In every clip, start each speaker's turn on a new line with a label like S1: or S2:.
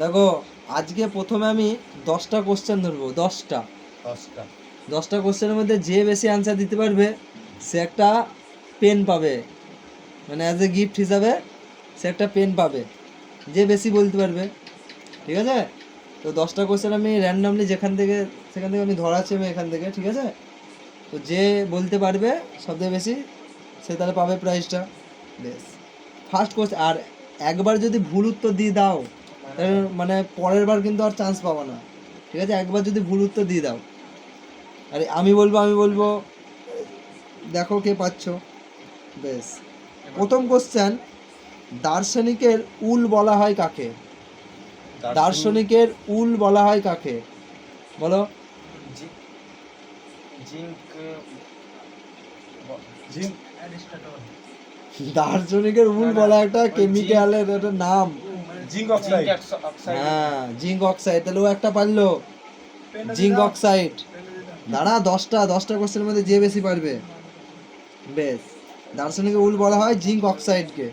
S1: দেখো আজকে প্রথমে আমি দশটা কোশ্চেন ধরবো দশটা।
S2: দশটা।
S1: দশটা কোশ্চেনের মধ্যে যে বেশি আনসার দিতে পারবে সে একটা পেন পাবে। মানে অ্যাজ এ গিফট হিসাবে সে একটা পেন পাবে। যে বেশি বলতে পারবে। ঠিক আছে? তো দশটা কোশ্চেন আমি র্যান্ডামলি যেখান থেকে সেখান থেকে আমি ধরাচ্ছি আমি এখান থেকে ঠিক আছে? তো যে বলতে পারবে সবথেকে বেশি সে তাহলে পাবে প্রাইজটা বেশ। ফার্স্ট কোশ্চেন আর একবার যদি ভুল উত্তর দিয়ে দাও মানে পরের বার কিন্তু আর চান্স পাবো না। ঠিক আছে? একবার যদি ভুল উত্তর দিয়ে দাও। আরে আমি বলব আমি বলব দেখো কে পাচ্ছ। বেশ। প্রথম কোশ্চেন দার্শনিকের উল বলা হয় কাকে? দার্শনিকের উল বলা হয় কাকে? বলো।
S2: Zinc zinc.
S1: দার্শনিকের উল বলা একটা কেমিক্যালের একটা নাম।
S2: Zinc oxide.
S1: হ্যাঁ জিঙ্ক অক্সাইড তাহলে ও একটা পারল। Zinc oxide. দাঁড়া দশটা দশটা কোশ্চেনের মধ্যে যে বেশি পারবে। বেশ। দার্শনিকের উল বলা হয় zinc অক্সাইডকে।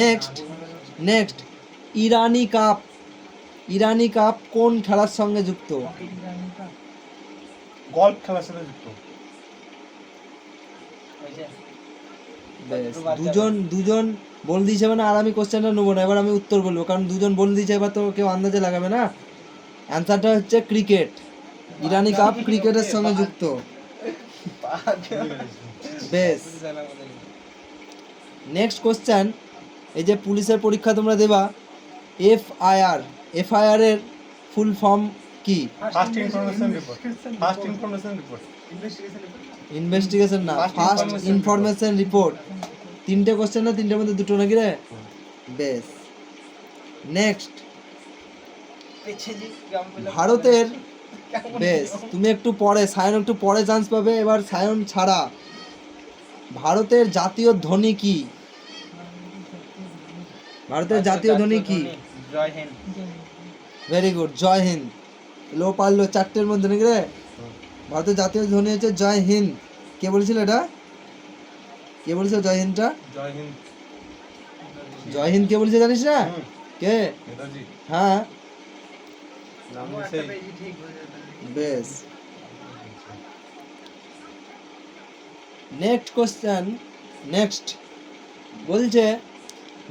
S1: Next next Irani cup. Irani cup কোন খেলার সঙ্গে যুক্ত?
S2: গল্ফ খেলার সাথে যুক্ত।
S1: দুজন দুজন বল দিয়েছে মানে আর আমি কোশ্চেনটা নেব না এবার আমি উত্তর বলব। কারণ দুজন বল দিয়েছে এবার তো কেউ আন্দাজে লাগাবে না। অ্যান্সারটা হচ্ছে ক্রিকেট ইরানি কাপ ক্রিকেটের সঙ্গে যুক্ত। বেশ। নেক্সট কোশ্চেন এই যে পুলিশের পরীক্ষা তোমরা দেবা F I R F I R এর ফুল ফর্ম কি?
S2: First information report first information report
S1: investigation না ফার্স্ট ইনফরমেশন রিপোর্ট তিনটে কোশ্চেন না তিনটের মধ্যে দুটো নাকি রে? বেশ। নেক্সট ভারতের বেশ তুমি একটু পরে সায়ন একটু পরে চান্স পাবে এবার সায়ন ছাড়া। ভারতের জাতীয় ধ্বনি কি? ভারতের জাতীয় ধ্বনি কি?
S2: Jai Hind.
S1: Very good Jai Hind. লো পারল চারটের মধ্যে নাকি রে? ভারতের জাতীয় ধ্বনি হচ্ছে জয় হিন্দ। কে বলেছিল এটা? কে বলেছিল জয় হিন্দটা?
S2: জয় হিন্দ।
S1: জয় হিন্দ কে বলেছে জানিস না? কে? হ্যাঁ। বেশ। নেক্সট কোশ্চেন নেক্সট বলছে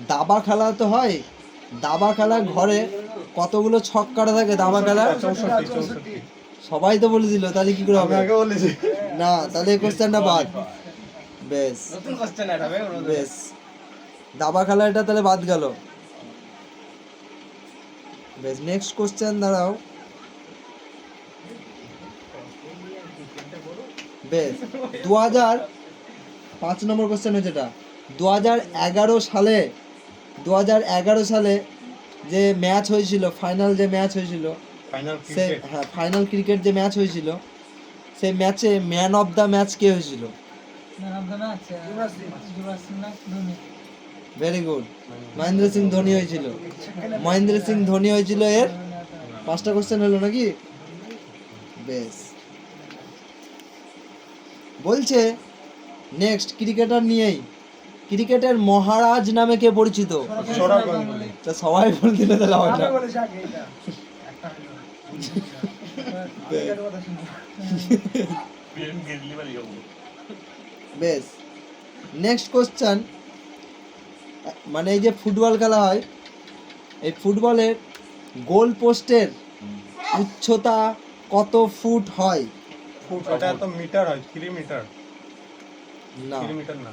S1: দাবা খেলা তো হয় দাবা খেলা ঘরে কতগুলো ছক কাটা থাকে দাবা খেলা সবাই তো বলে দিল তাহলে কি করে হবে? না তাহলে এই কোশ্চেনটা বাদ। বেশ।
S2: নতুন কোশ্চেন এটা হবে
S1: বেশ দাবা খেলা এটা তাহলে বাদ গেল। বেশ নেক্সট কোশ্চেন দাঁড়াও। বেশ। দু হাজার পাঁচ নম্বর কোশ্চেন হচ্ছে এটা। দু হাজার এগারো সালে দু হাজার এগারো সালে যে ম্যাচ হয়েছিল ফাইনাল যে ম্যাচ হয়েছিল
S2: ফাইনাল
S1: সে
S2: ক্রিকেট
S1: হ্যাঁ ফাইনাল ক্রিকেট যে ম্যাচ হয়েছিল সেই ম্যাচে ম্যান অফ দ্য ম্যাচ কে হয়েছিল? ভেরি গুড মহেন্দ্র সিং ধোনি হয়েছিল। মহেন্দ্র সিং ধোনি হয়েছিল এর পাঁচটা কোশ্চেন হলো নাকি? বেশ। বলছে নেক্সট ক্রিকেটার নিয়েই ক্রিকেটের মহারাজ নামে কে পরিচিত? সবাই বলে দিলে তাহলে হবে না। বেশ। নেক্সট কোশ্চেন মানে এই যে ফুটবল খেলা হয় এই ফুটবলের গোল পোস্টের উচ্চতা কত ফুট হয়?
S2: ফুট তো মিটার হয় থ্রি মিটার
S1: না।
S2: থ্রি মিটার না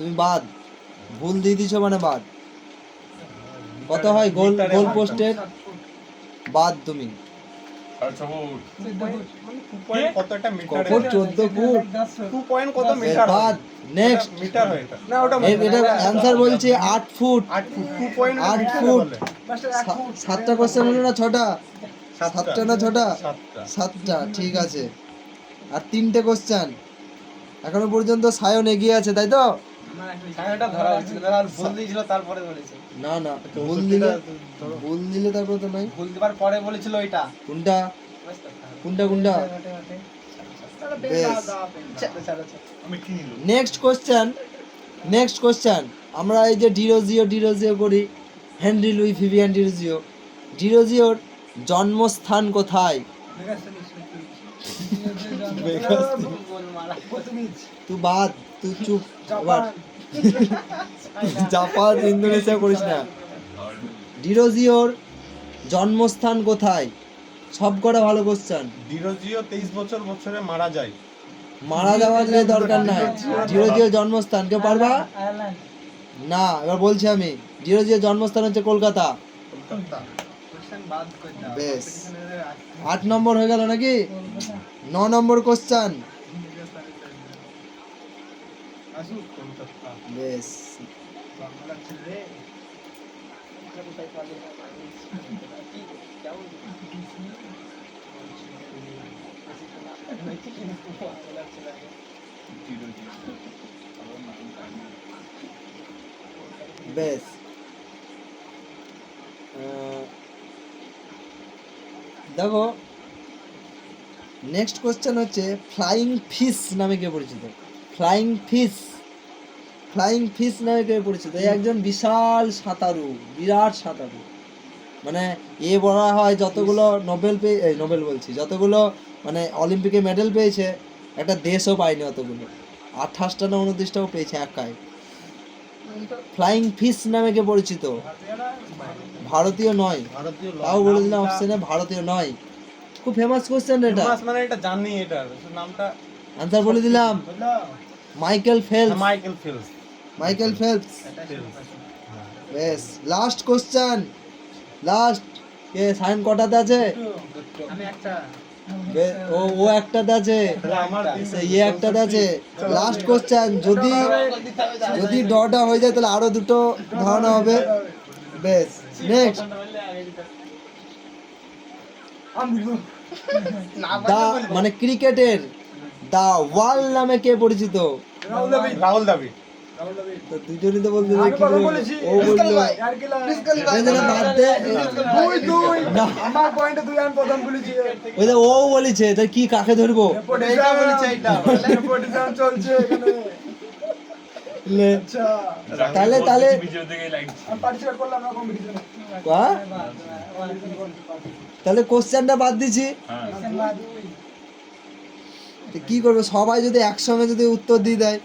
S1: তুমি বাদ। ভুল দিয়ে দিছো মানে বাদ। কত হয় গোল গোল পোস্টের? বাদ তুমি। সাতটা কোশ্চেন হলো না ছটা? সাতটা। না ছটা?
S2: সাতটা।
S1: সাতটা ঠিক আছে। আর তিনটে কোশ্চেন এখনও পর্যন্ত সায়ন এগিয়ে আছে তাই তো?
S3: এটা ধরা উচিত আর ভুল দিয়েছিল তারপরে বলেছে।
S1: না না ভুল দিলে ভুল দিলে তারপর তো নাই।
S3: ভুল দেবার পরে বলেছিল ওইটা।
S1: কোনটা কোনটা কোনটা নেক্সট কোশ্চেন নেক্সট কোশ্চেন আমরা এই যে ডিরোজিও ডিরোজিও করি। হেনরি লুই ভিভিয়ান ডিরোজিও ডিরোজিওর জন্মস্থান কোথায়? তুই বাদ তুই চুপ জাপান। ইন্দোনেশিয়া করিস না। ডিরোজিওর জন্মস্থান কোথায়? সব কটা ভালো কোশ্চেন
S2: ডিরোজিও তেইশ বছর বছরে মারা যায়।
S1: মারা যাওয়ার যে দরকার নাই। ডিরোজিওর জন্মস্থান কেউ পারবা? না এবার বলছি আমি। ডিরোজিওর জন্মস্থান হচ্ছে কলকাতা। বেশ। আট নম্বর হয়ে গেল নাকি? ন নম্বর কোশ্চেন বেশ। বেশ। দেখো নেক্সট কোশ্চেন হচ্ছে ফ্লাইং ফিশ নামে কে পরিচিত? ফ্লাইং ফিশ ফ্লাইং ফিশ নামে কে পরিচিত? এই একজন বিশাল সাঁতারু বিরাট সাঁতারু। মানে এ বলা হয় যতগুলো নোবেল পেয়ে এই নোবেল বলছি যতগুলো মানে অলিম্পিকে মেডেল পেয়েছে একটা দেশও পায়নি অতগুলো। আঠাশটা না উনত্রিশটাও পেয়েছে একাই। ফ্লাইং ফিশ নামে কে পরিচিত? ভারতীয় নয়। তাও বলে দিলাম অপশনে ভারতীয় নয়। খুব ফেমাস কোশ্চেন এটা।
S2: মাস মানে এটা জানি এটার নামটা
S1: আনসার বলে দিলাম। Michael Phelps
S2: Michael Phelps
S1: Michael Phelps বেশ লাস্ট কোশ্চেন লাস্ট কে সাইন কটাতে আছে? বে- ও ও একটাতে আছে।
S2: আমার
S1: ইয়ে একটাতে আছে। লাস্ট কোশ্চেন যদি যদি ডটা হয়ে যায় তাহলে আরও দুটো ধারণা হবে। বেশ। নেক্সট দা মানে ক্রিকেটের দা ওয়াল নামে কে পরিচিত?
S2: রাহুল দাবি
S1: তো দুজনই তো বলতে কি ও বলল ওই বলেছে। তা কি কাকে ধরবো? লে, তাহলে তাহলে হ্যাঁ? তাহলে কোশ্চেনটা বাদ দিছি। তো কি করব? সবাই যদি একসঙ্গে যদি উত্তর দিয়ে দেয়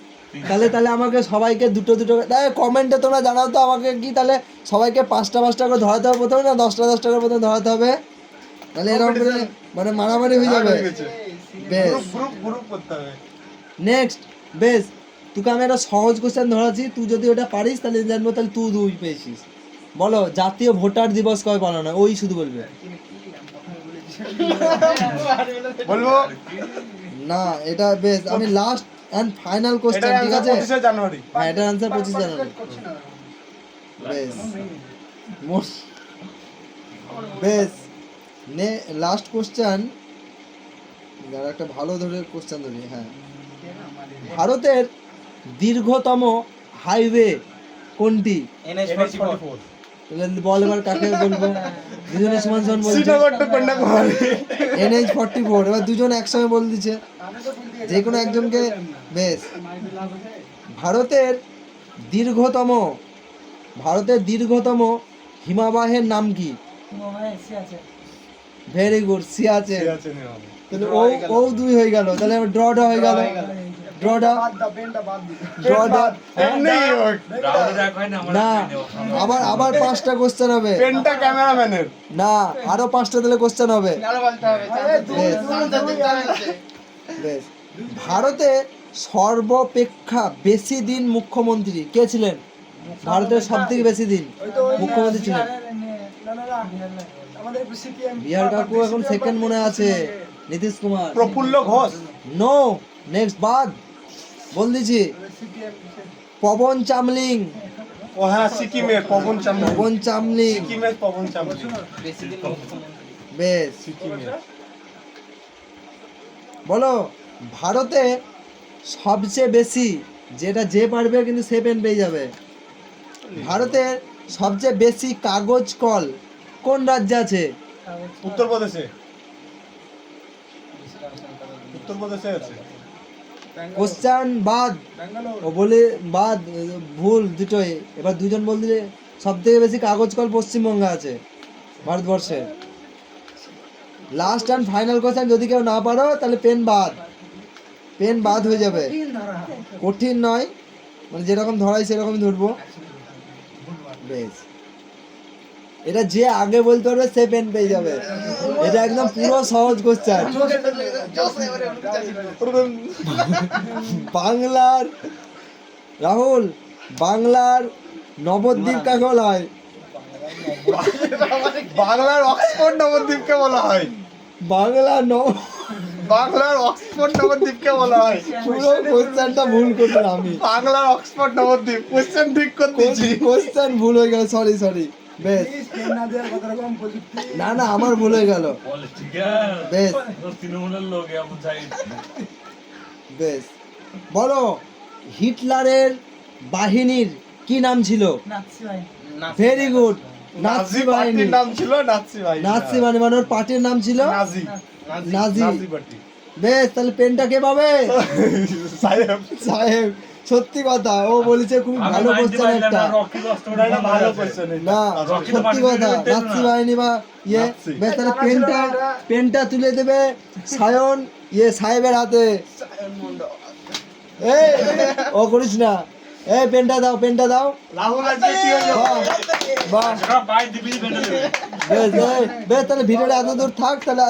S1: তাহলে তাহলে আমাকে সবাইকে দুটো দুটো তাহলে কমেন্টে তোমরা জানাও তো আমাকে কি তাহলে সবাইকে পাঁচটা পাঁচটা করে ধরাতে হবে প্রথমে না দশটা দশটা করে প্রথমে ধরাতে হবে? তাহলে এরকম করে মানে মারামারি হয়ে যাবে। বেশ।
S2: গ্রুপ গ্রুপ গ্রুপ করতে হবে।
S1: নেক্সট বেশ। তোকে আমি একটা সহজ কোশ্চেন ধরাচ্ছি তুই যদি ওটা পারিস তাহলে জানব তাহলে তুই দুই পেয়েছিস। বলো জাতীয় ভোটার দিবস কবে পালন হয়? ওই শুধু বলবে।
S2: বলব?
S1: না এটা বেশ আমি লাস্ট অ্যান্ড ফাইনাল কোশ্চেন ঠিক আছে?
S2: পঁচিশে জানুয়ারি।
S1: হ্যাঁ এটার আনসার পঁচিশ জানুয়ারি। বেশ। বেশ। নে লাস্ট কোশ্চেন যারা একটা ভালো ধরে কোশ্চেন ধরি হ্যাঁ। ভারতের দীর্ঘতম হাইওয়ে কোনটি?
S3: এনএস
S2: NH
S3: ফোর্টি
S2: 44
S1: তাহলে বল এবার কাকে বলব? দুজনে সমান সমান বলছে এনএইচ ফর্টি ফোর এবার দুজন একসঙ্গে বলে দিচ্ছে। যে কোনো একজনকে বেশ। ভারতের দীর্ঘতম ভারতের দীর্ঘতম হিমাবাহের নাম কি? ভেরি গুড সিয়াচেন তাহলে ও ও দুই হয়ে গেল। তাহলে ড্রটা হয়ে গেল। ড্রটা ড্রটা না আবার আবার পাঁচটা কোশ্চেন হবে।
S2: পেনটা ক্যামেরাম্যানের
S1: না আরও পাঁচটা তাহলে কোশ্চেন হবে। বেশ। ভারতে সর্বাপেক্ষা বেশি দিন মুখ্যমন্ত্রী কে ছিলেন? ভারতের সব থেকে বেশি দিন মুখ্যমন্ত্রী ছিলেন। বিহার কাকু এখন সেকেন্ড মনে আছে। নীতিশ কুমার।
S2: প্রফুল্ল ঘোষ।
S1: নো নেক্সট বাদ। বল দিছি পবন চামলিং।
S2: ও হ্যাঁ সিকিমের পবন চামলিং।
S1: পবন চামলিং।
S2: সিকিমের পবন চামলিং।
S1: বেশ।
S2: সিকিমের।
S1: বলো ভারতে সবচেয়ে বেশি যেটা যে পারবে কিন্তু সে পেন পেয়ে যাবে। ভারতের সবচেয়ে বেশি কাগজ কল কোন রাজ্যে আছে?
S2: উত্তরপ্রদেশে। উত্তরপ্রদেশে আছে।
S1: কোশ্চান বাদ। ও বলে বাদ ভুল দুটোই। এবার দুজন বল দিলে সব থেকে বেশি কাগজ কল পশ্চিমবঙ্গে আছে ভারতবর্ষে। লাস্ট অ্যান্ড ফাইনাল কোশ্চেন যদি কেউ না পারো তাহলে পেন বাদ। পেন বাদ হয়ে যাবে। কঠিন নয়। মানে যেরকম ধরাই সেরকমই ধরবো। বেশ। এটা যে আগে বলতে পারবে সে পেন পেয়ে যাবে। এটা একদম পুরো সহজ কোশ্চেন বাংলার রাহুল বাংলার নবদ্বীপ কাকে বলা হয়?
S2: বাংলার অক্সফোর্ড নবদ্বীপকে বলা হয়।
S1: বাংলা নব
S2: বাংলার অক্সফোর্ড নবদ্বীপকে বলা হয়।
S1: পুরো কোশ্চেনটা ভুল করলাম আমি।
S2: বাংলার অক্সফোর্ড নবদ্বীপ। কোশ্চেন ঠিক করতেছি।
S1: কোশ্চেন ভুল হয়ে গেল সরি সরি বেশ। না না আমার ভুল হয়ে গেল। বেশ।
S4: তৃণমূলের লোক
S1: বেশ। বলো হিটলারের বাহিনীর কি নাম ছিল? ভেরি গুড নাৎসি বাহিনী।
S2: নাম ছিল
S1: নাৎসি বাহিনী মানে ওর পার্টির নাম ছিল?
S2: নাজি।
S1: নাজি।
S2: নাজি
S1: বেশ তাহলে পেনটা কে পাবে?
S2: সাহেব।
S1: সাহেব। সত্যি কথা ও বলেছে খুব ভালো কোশ্চেন একটা। না সত্যি কথা
S4: না।
S1: বাহিনী বা ইয়ে
S2: নাৎসি।
S1: পেনটা পেনটা তুলে দেবে সায়ন ইয়ে সাহেবের হাতে। এই ও করিস না। এই পেনটা দাও পেনটা দাও।
S2: রাহুল
S1: বাহ বাহ।
S4: দেবে।
S1: বেশ তাহলে ভিডিওটা এত দূর থাক তাহলে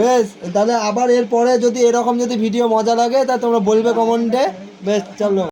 S1: বেশ তাহলে আবার এরপরে যদি এরকম যদি ভিডিও মজা লাগে তাহলে তোমরা বলবে কমেন্টে বেশ চলো।